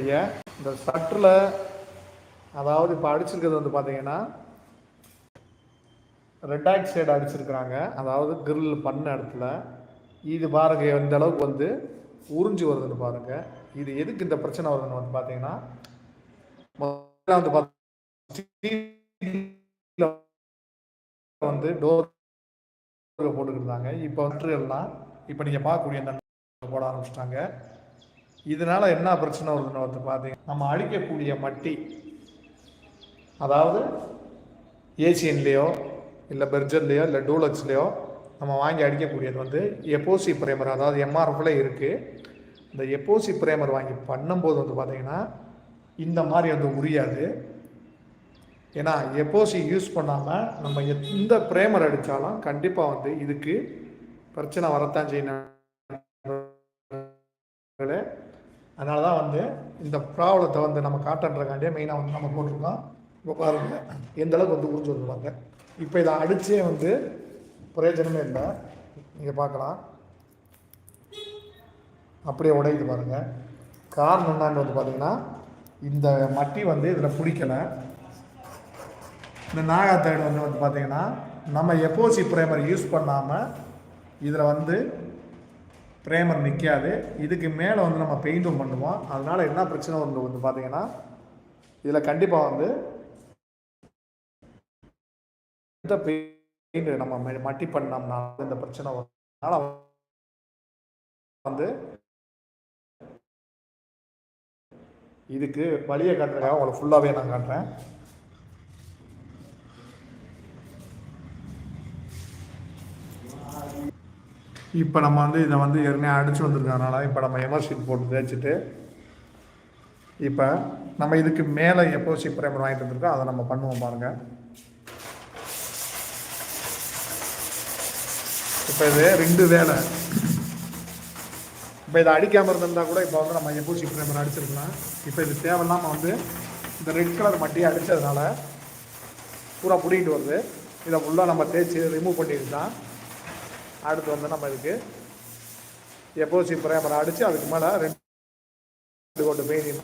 இந்த சட்டில் அதாவது இப்போ அடிச்சிருக்கிறது வந்து பார்த்தீங்கன்னா ரெட் ஆக்சைடு அடிச்சிருக்கிறாங்க. அதாவது கிரில் பண்ண இடத்துல. இது பாருங்க எந்த அளவுக்கு வந்து உறிஞ்சி வருதுன்னு பாருங்க. இது எதுக்கு இந்த பிரச்சனை வருதுன்னு வந்து பார்த்தீங்கன்னா வந்து பாத்தீங்கன்னா வந்து டோர் போட்டுக்கிட்டு இருந்தாங்க. இப்போ வந்து எல்லாம் இப்போ நீங்கள் பார்க்கக்கூடிய போட ஆரம்பிச்சிட்டாங்க. இதனால என்ன பிரச்சனை வருதுன்னு வந்து பார்த்தீங்கன்னா நம்ம அடிக்கக்கூடிய மட்டி அதாவது ஏசியன்லேயோ இல்லை பெர்ஜர்லேயோ இல்லை டூலக்ஸ்லேயோ நம்ம வாங்கி அடிக்கக்கூடியது வந்து எப்போசி பிரேமர். அதாவது எம்ஆர்எஃப்ல இருக்குது இந்த எப்போசி பிரேமர் வாங்கி பண்ணும்போது வந்து பார்த்தீங்கன்னா இந்த மாதிரி வந்து உரியாது. ஏன்னா எப்போசி யூஸ் பண்ணாமல் நம்ம எந்த பிரேமர் அடித்தாலும் கண்டிப்பாக வந்து இதுக்கு பிரச்சனை வரத்தான் செய்யணும் அதனால தான் வந்து இந்த ப்ராப்ளத்தை வந்து நம்ம காட்டன்றக்காண்டியே மெயினாக வந்து நம்ம போட்டிருக்கோம். இப்போ பாருங்கள் எந்த அளவுக்கு வந்து உறிஞ்சு வந்துருவாங்க இப்போ இதை அடித்தே வந்து பிரயோஜனமே இல்லை. நீங்கள் பார்க்கலாம். அப்படியே உடையுது பாருங்கள் காரணம் என்னான்னு வந்து பார்த்தீங்கன்னா இந்த மட்டி வந்து இதில் பிடிக்கலை. இந்த நாகாத்தேடு வந்து வந்து பார்த்தீங்கன்னா நம்ம எப்போசி ப்ரைமர் யூஸ் பண்ணாமல் இதில் வந்து ப்ரேமர் நிற்காது இதுக்கு மேலே வந்து நம்ம பெயிண்ட்டும் பண்ணுவோம். அதனால் என்ன பிரச்சனை வந்து வந்து பார்த்தீங்கன்னா இதில் கண்டிப்பாக வந்து இந்த பெயிண்ட் நம்ம மட்டி பண்ணோம்னா இந்த பிரச்சனை வரும் அதனால் வந்து இதுக்கு வழியை காட்டுறதுக்காக உங்களை ஃபுல்லாகவே நான் காட்டுறேன். இப்போ நம்ம வந்து இதை வந்து ஏற்கனவே அடித்து வந்திருக்கனால இப்போ நம்ம எமர்ஷீட் போட்டு தேய்ச்சிட்டு இப்போ நம்ம இதுக்கு மேலே எப்போ பிரேமர் வாங்கிட்டு வந்திருக்கோம் அதை நம்ம பண்ணுவோம் பாருங்கள் இப்போ இது ரெண்டு வேலை. இப்போ இதை அடிக்காமல் இருந்திருந்தால் கூட இப்போ வந்து நம்ம எப்போ பிரேமர் அடிச்சிருக்கலாம். இப்போ இது தேவையில்லாமல் வந்து இந்த ரெட் கலர் மட்டியை அடித்ததுனால பூரா பிடிக்கிட்டு வருது. இதை ஃபுல்லாக நம்ம தேய்ச்சி ரிமூவ் பண்ணிட்டு தான் அடுத்து வந்து நம்ம இதுக்கு எப்போசி பிரேமரை அடித்து அதுக்கு மேலே ரெண்டு கோட்டு பெயிண்டிங்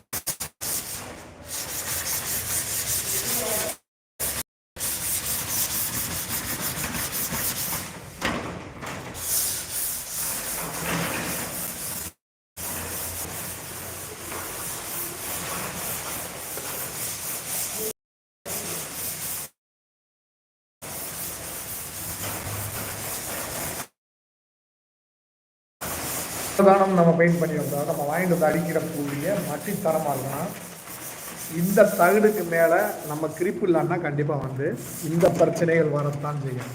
தானம் நம்ம பெயிண்ட் பண்ணி வந்தோம். நம்ம வாங்கிட்டு வந்து அடிக்கிற கூடிய மட்டி தரமாக இருக்கணும். இந்த தகுடுக்கு மேலே நம்ம கிரிப்பு இல்லைன்னா கண்டிப்பாக வந்து இந்த பிரச்சனைகள் வரத்தான் செய்யும்.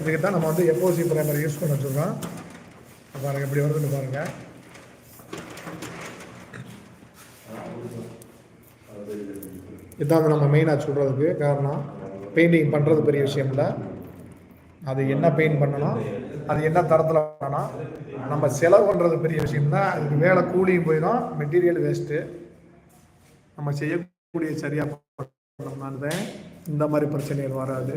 இதுக்கு தான் நம்ம வந்து எப்போசி பிரைமர் யூஸ் பண்ண சொல்கிறோம் பாருங்கள் எப்படி வருதுன்னு பாருங்கள் இதான் நம்ம மெயினாக சொல்கிறதுக்கு காரணம். பெயிண்டிங் பண்ணுறது பெரிய விஷயம் இல்லை. அது என்ன பெயிண்ட் பண்ணணும்? அது என்ன தரத்தில் வேணும்னா நம்ம செலவு பண்ணுறது பெரிய விஷயம் தான் அதுக்கு வேலை கூலியும் போயிடும் மெட்டீரியல் வேஸ்ட்டு நம்ம செய்யக்கூடிய சரியாக பண்ணோம்னால தான் இந்த மாதிரி பிரச்சனைகள் வராது.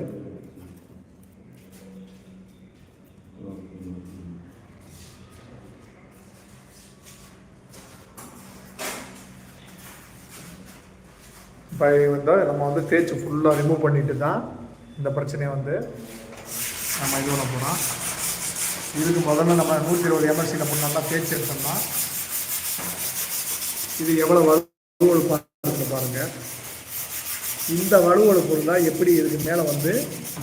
இப்போ வந்து நம்ம வந்து தேய்ச்சி ஃபுல்லாக ரிமூவ் பண்ணிட்டு தான் இந்த பிரச்சனையை வந்து நம்ம இது பண்ண போகிறோம் இதுக்கு முதல்ல நம்ம நூற்றி இருபது எம்எஸ்சியில் போட்டு நல்லா தேய்ச்சி எடுத்தோம்னா இது எவ்வளோ வலுவழுப்பாக பாருங்க இந்த வலுவழுப்பு இருந்தால் எப்படி இதுக்கு மேலே வந்து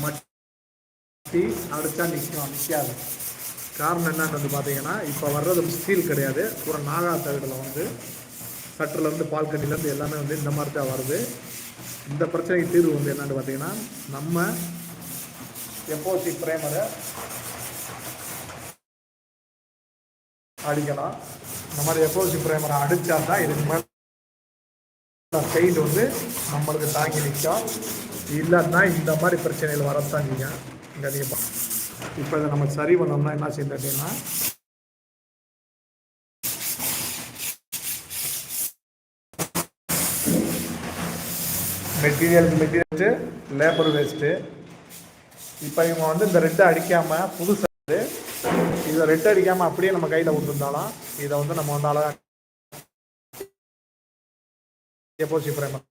மட்டி அடுத்தா நிற்கும் நிற்காது காரணம் என்னன்னு வந்து பார்த்தீங்கன்னா இப்போ வர்றது ஸ்டீல் கிடையாது. பூரா நாகா தகடில் வந்து சட்டிலேருந்து பால் கட்டிலேருந்து எல்லாமே வந்து இந்த மாதிரி தான் வருது. இந்த பிரச்சனைக்கு தீர்வு வந்து என்னன்னு பார்த்தீங்கன்னா நம்ம எப்போசி பிரேமரை அடிக்கலாம் இந்த மாதிரி எப்போசி பிரேமரை அடித்தா தான் இதுக்கு மேலே பெயிண்ட் வந்து நம்மளுக்கு தாங்கி நிற்கும் இல்லைன்னா இந்த மாதிரி பிரச்சனைகள் வரத்தான் நீங்கள் இங்கே நீங்கள் இப்போ இதை நம்ம சரி பண்ணோம்னா என்ன செய்யுது அப்படின்னா மெட்டீரியல் மெட்டீரியல் லேபர் வேஸ்ட்டு இப்போ இவங்க வந்து இந்த ரெட்டை அடிக்காமல் புதுசாக இதை ரெட் அடிக்காமல் அப்படியே நம்ம கையில் விட்டுருந்தாலும் இதை வந்து நம்ம வந்து அழகாக எப்போசி பிரேமர்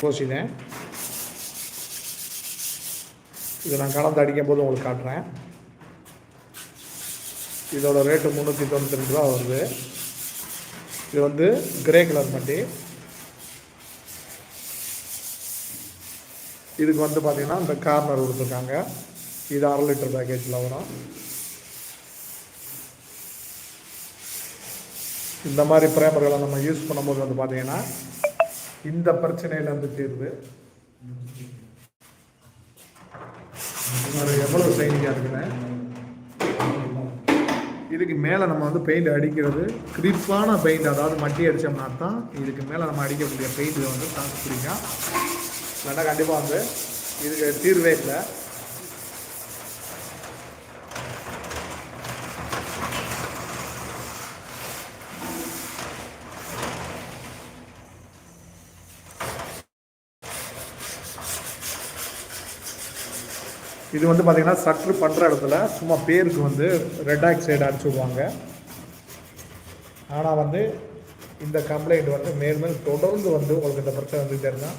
பூசினேன் இதை நான் கலந்து அடிக்கும் போது உங்களுக்கு காட்டுறேன். இதோட ரேட்டு முந்நூற்றி தொண்ணூற்றி ரெண்டு ரூபா வருது. இது வந்து கிரே கலர் பண்டி இதுக்கு வந்து பார்த்திங்கன்னா இந்த கார்னர் கொடுத்துருக்காங்க. இது அரை லிட்டர் பேக்கேஜில் வரும். இந்த மாதிரி பிரேமர்களை நம்ம யூஸ் பண்ணும்போது வந்து பார்த்திங்கன்னா இந்த பிரச்சனையிலேருந்து தீர்வு. எவ்வளவு எவ்வளோ சைனிங்காக இருக்குன்னு. இதுக்கு மேலே நம்ம வந்து பெயிண்ட் அடிக்கிறது கிரிப்பான பெயிண்ட் அதாவது மட்டி அடித்தோம்னா தான் இதுக்கு மேலே நம்ம அடிக்கக்கூடிய பெயிண்ட் வந்து தாக்கு பிடிக்கும். இல்லைன்னா கண்டிப்பாக வந்து இதுக்கு தீர்வே இல்லை. இது வந்து பார்த்திங்கன்னா சற்று பண்ணுற இடத்துல சும்மா பேருக்கு வந்து ரெட் ஆக்சைடு அடிச்சு விடுவாங்க. ஆனால் வந்து இந்த கம்ப்ளைண்ட் வந்து மேல்மேல் தொடர்ந்து வந்து உங்களுக்கு இந்த பிரச்சனை வந்துகிட்டே இருந்தால்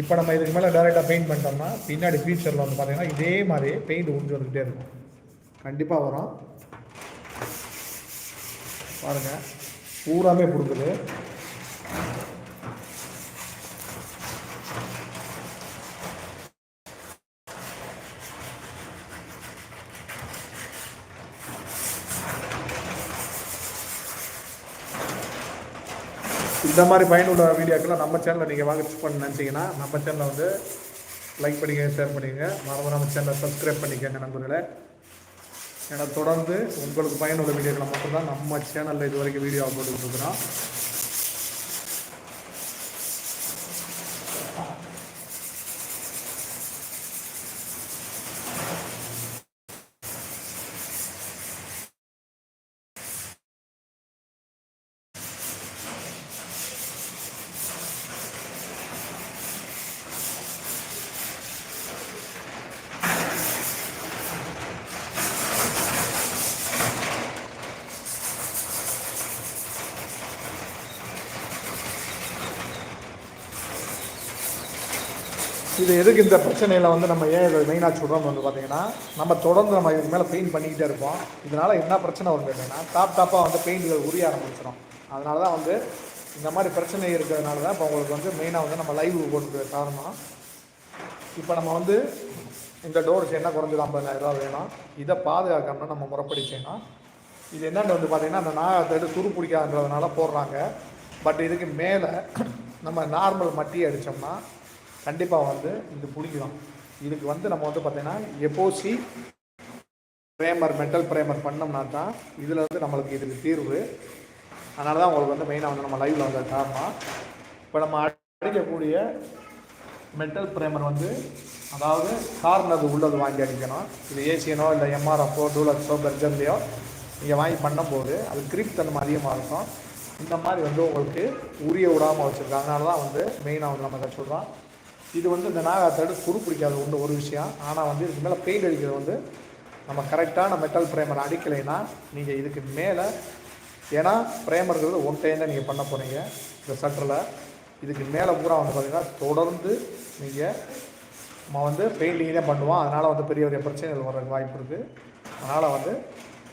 இப்போ நம்ம இதுக்கு மேலே டேரெக்டாக பெயிண்ட் பண்ணிட்டோம்னா பின்னாடி ஃபியூச்சரில் வந்து பார்த்திங்கன்னா இதே மாதிரி பெயிண்ட் உறிஞ்சு வந்துக்கிட்டே இருக்கும். கண்டிப்பாக வரும். பாருங்கள் பூராமே கொடுக்குது இந்த மாதிரி பயனுள்ள வீடியோக்கெல்லாம் நம்ம சேனலில் நீங்கள் வாங்க பண்ண நினச்சிங்கன்னா நம்ம சேனலை வந்து லைக் பண்ணிக்க ஷேர் பண்ணிக்கங்க மறந்து நம்ம சேனலை சப்ஸ்கிரைப் பண்ணிக்கங்க நண்பர்களே. ஏன்னா தொடர்ந்து உங்களுக்கு பயனுள்ள வீடியோக்களை மட்டும்தான் நம்ம சேனலில் இது வரைக்கும் வீடியோ அப்லோட் கொடுக்குறோம் இது எதுக்கு இந்த பிரச்சனையில் வந்து நம்ம ஏன் இதை மெயினாக சொல்கிறோம் வந்து பார்த்தீங்கன்னா நம்ம தொடர்ந்து நம்ம இதுக்கு மேலே பெயிண்ட் பண்ணிக்கிட்டே இருப்போம். இதனால் என்ன பிரச்சனை வரும் கேட்டிங்கன்னா டாப் டாப்பாக வந்து பெயிண்ட்கள் உரிய ஆரம்பிச்சிடும் அதனால தான் வந்து இந்த மாதிரி பிரச்சனை இருக்கிறதுனால தான் இப்போ உங்களுக்கு வந்து மெயினாக வந்து நம்ம லைவ் போட்டு காரணம். இப்போ நம்ம வந்து இந்த டோருக்கு என்ன குறைஞ்சது ஐம்பதாயிரரூபா வேணும்? இதை பாதுகாக்கணும்னா நம்ம முறைப்படி செய்யணும். இது என்னென்னு வந்து பார்த்திங்கன்னா அந்த நாகத்தோடு துரு பிடிக்காதுன்றதுனால போடுறாங்க. பட் இதுக்கு மேலே நம்ம நார்மல் மட்டி அடித்தோம்னா கண்டிப்பாக வந்து இது பிடிக்கும் இதுக்கு வந்து நம்ம வந்து பார்த்திங்கன்னா எப்போசி ப்ரேமர் மெட்டல் ப்ரேமர் பண்ணோம்னா தான் இதில் வந்து நம்மளுக்கு இதுக்கு தீர்வு. அதனால தான் உங்களுக்கு வந்து மெயினாக வந்து நம்ம லைவில் வந்த காரணம் இப்போ நம்ம அடிக்கக்கூடிய மெட்டல் ப்ரேமர் வந்து அதாவது கார்னது உள்ளது வாங்கி அடிக்கணும். இது ஏசியனோ இல்லை எம்ஆர்எஃப்ஓ டூலக்ஸோ பெர்ஜன்லையோ நீங்கள் வாங்கி பண்ணும்போது அது கிரிப் தன்மை அதிகமாக இருக்கும். இந்த மாதிரி வந்து உங்களுக்கு உரிய விடாமல் வச்சுருக்காங்க. அதனால தான் வந்து மெயினாக வந்து நம்ம இதை சொல்கிறோம் இது வந்து இந்த நாகாத்தாடு துரு பிடிக்காத ஒன்று ஒரு விஷயம். ஆனால் வந்து இதுக்கு மேலே பெயிண்ட் அடிக்கிறது வந்து நம்ம கரெக்டான மெட்டல் ப்ரேமர் அடிக்கலைன்னா நீங்கள் இதுக்கு மேலே ஏன்னா ப்ரேமர்கிறது ஒன் டைம் தான் நீங்கள் பண்ண போகிறீங்க இந்த சட்டரில் இதுக்கு மேலே பூரா வந்து பார்த்திங்கன்னா தொடர்ந்து நீங்கள் நம்ம வந்து பெயிண்டிங் தான் பண்ணுவோம். அதனால் வந்து பெரிய பெரிய பிரச்சனைகள் வர்றதுக்கு வாய்ப்பு இருக்குது அதனால் வந்து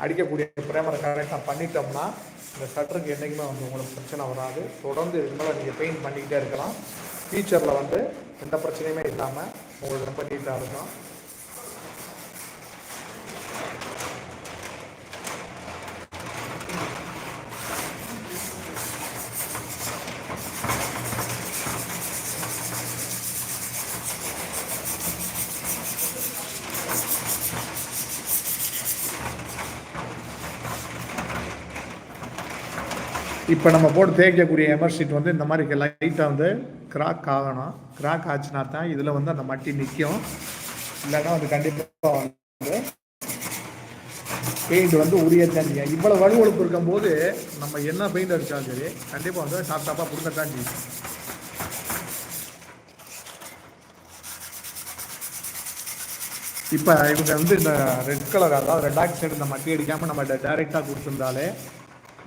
அடிக்கக்கூடிய ப்ரேமரை கரெக்டாக பண்ணிட்டோம்னா இந்த சட்டருக்கு என்றைக்குமே வந்து உங்களுக்கு பிரச்சனை வராது. தொடர்ந்து இதுக்கு மேலே நீங்கள் பெயிண்ட் பண்ணிக்கிட்டே இருக்கலாம். ஃபியூச்சரில் வந்து எந்த பிரச்சனையுமே இல்லாமல் உங்களுக்கு ரொம்ப நீட்டாக இருக்கும் இப்போ நம்ம போட்டு தேய்க்கக்கூடிய எமர் ஷீட் வந்து இந்த மாதிரி லைட்டாக வந்து கிராக் ஆகணும். கிராக் ஆச்சுனா தான் இதில் வந்து அந்த மட்டி நிற்கும் இல்லைன்னா அது கண்டிப்பாக வந்து பெயிண்ட் வந்து உரிய தண்ணிங்க இவ்வளோ வலுவழுப்பு இருக்கும்போது நம்ம என்ன பெயிண்ட் அடித்தாலும் சரி கண்டிப்பாக வந்து ஷாப் ஷாப்பாக பிடுங்கத்தான் செய்யும். இப்போ இவங்க வந்து இந்த ரெட் கலர் அதாவது ரெட் ஆக்சைடு இந்த மட்டி அடிக்காமல் நம்ம டைரெக்டாக கொடுத்துருந்தாலே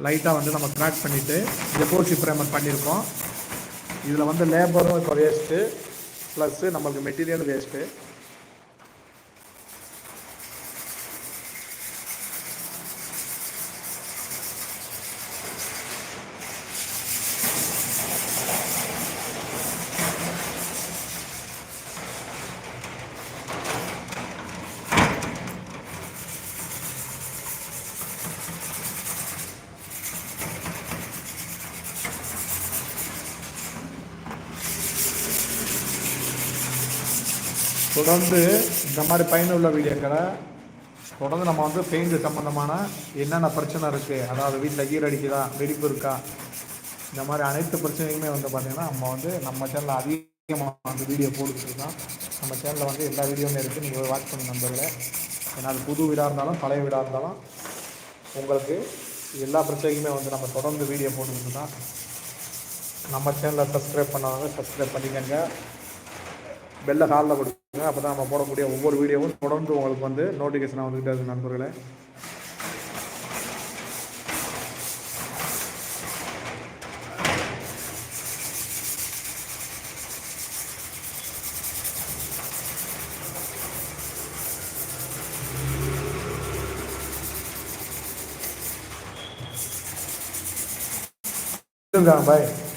லைட்டாக வந்து நம்ம கிராக் பண்ணிவிட்டு டெபோசி ப்ரேமர் பண்ணியிருக்கோம் இதில் வந்து லேபரும் இப்போ வேஸ்ட்டு ப்ளஸ்ஸு நம்மளுக்கு மெட்டீரியல் வேஸ்ட்டு தொடர்ந்து இந்த மாதிரி பயனுள்ள வீடியோக்களை தொடர்ந்து நம்ம வந்து பெயிண்ட் சம்மந்தமான என்னென்ன பிரச்சனை இருக்குது அதாவது வீட்டில் ஈர அடிக்குதா? வெடிப்பு இருக்கா? இந்த மாதிரி அனைத்து பிரச்சனையுமே வந்து பார்த்திங்கன்னா நம்ம வந்து நம்ம சேனலில் அதிகமாக வந்து வீடியோ போட்டுக்கிட்டு நம்ம சேனலில் வந்து எல்லா வீடியோவுமே இருக்குது நீங்கள் வாட்ச் பண்ணி நம்புகிறேன் ஏன்னா அது புது வீடாக இருந்தாலும் பழைய வீடாக இருந்தாலும் உங்களுக்கு எல்லா பிரச்சனைக்குமே வந்து நம்ம தொடர்ந்து வீடியோ போட்டுக்கிட்டு தான். நம்ம சேனலை சப்ஸ்கிரைப் பண்ணாதவங்க சப்ஸ்கிரைப் பண்ணிக்கங்க. பெல்லை ஹாலில் கொடுங்க. அப்போ தான் நம்ம போடக்கூடிய ஒவ்வொரு வீடியோவும் தொடர்ந்து உங்களுக்கு வந்து நோட்டிஃபிகேஷனாக வந்துக்கிட்டே இருக்கு நண்பர்களே. பாய்